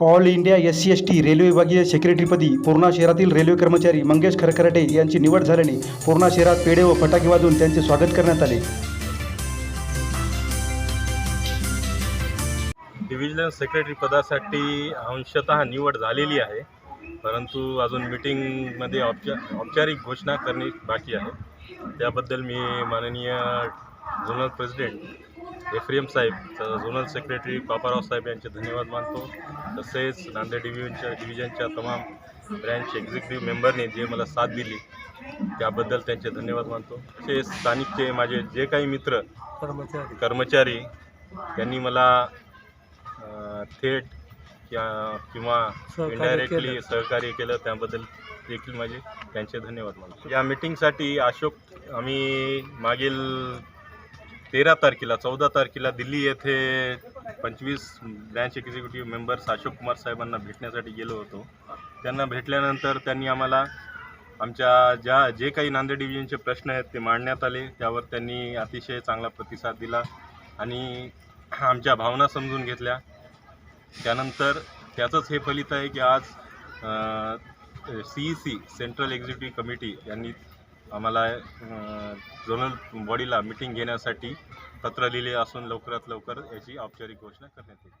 All India S C S T railway विभागीय सेक्रेटरीपदी पूर्णा शहरातील रेल्वे कर्मचारी मंगेश खरखराटे यांची निवड झाल्याने पूर्णा शहरात पेढे व फटाके वाजवून त्यांचे स्वागत करण्यात आले. डिव्हिजनल सेक्रेटरी पदासाठी अंशतः निवड झालेली आहे परंतु अजून मीटिंगमध्ये औपचा औपचारिक घोषणा करणे बाकी आहे. त्याबद्दल मी माननीय झोनल प्रेसिडेंट एफ्रियम साहेब झोनल सेक्रेटरी पापाराव साहेब यांचे धन्यवाद मानतो. तसेच नांदेड डिव्हिजनच्या डिव्हिजनच्या तमाम ब्रँच एक्झिक्युटिव्ह मेंबरने जे मला साथ दिली त्याबद्दल त्यांचे धन्यवाद मानतो. तसेच स्थानिकचे माझे जे काही मित्र कर्मचारी. त्यांनी मला थेट किंवा इनडायरेक्टली सहकार्य केलं त्याबद्दल देखील माझे त्यांचे धन्यवाद मानतो. या मिटिंगसाठी अशोक आम्ही मागील तेरा तारखेला चौदा तारखेला दिल्ली येथे पंचवीस branch executive members Ashok Kumar साहेबांना भेटण्यासाठी गेलो होतो. त्यांना भेटल्यानंतर त्यांनी आम्हाला आमच्या ज्या जे काही नांदेड डिव्हिजनचे प्रश्न आहेत ते मांडण्यात आले. त्यावर त्यांनी अतिशय चांगला प्रतिसाद दिला आणि आमच्या भावना समजून घेतल्या. त्यानंतर त्याचंच हे फलित आहे की आज C E C central executive committee यांनी आम्हाला झोनल बॉडीला मिटिंग घेण्यासाठी पत्र लिहिले असून लवकरात लवकर याची औपचारिक घोषणा करण्यात येईल.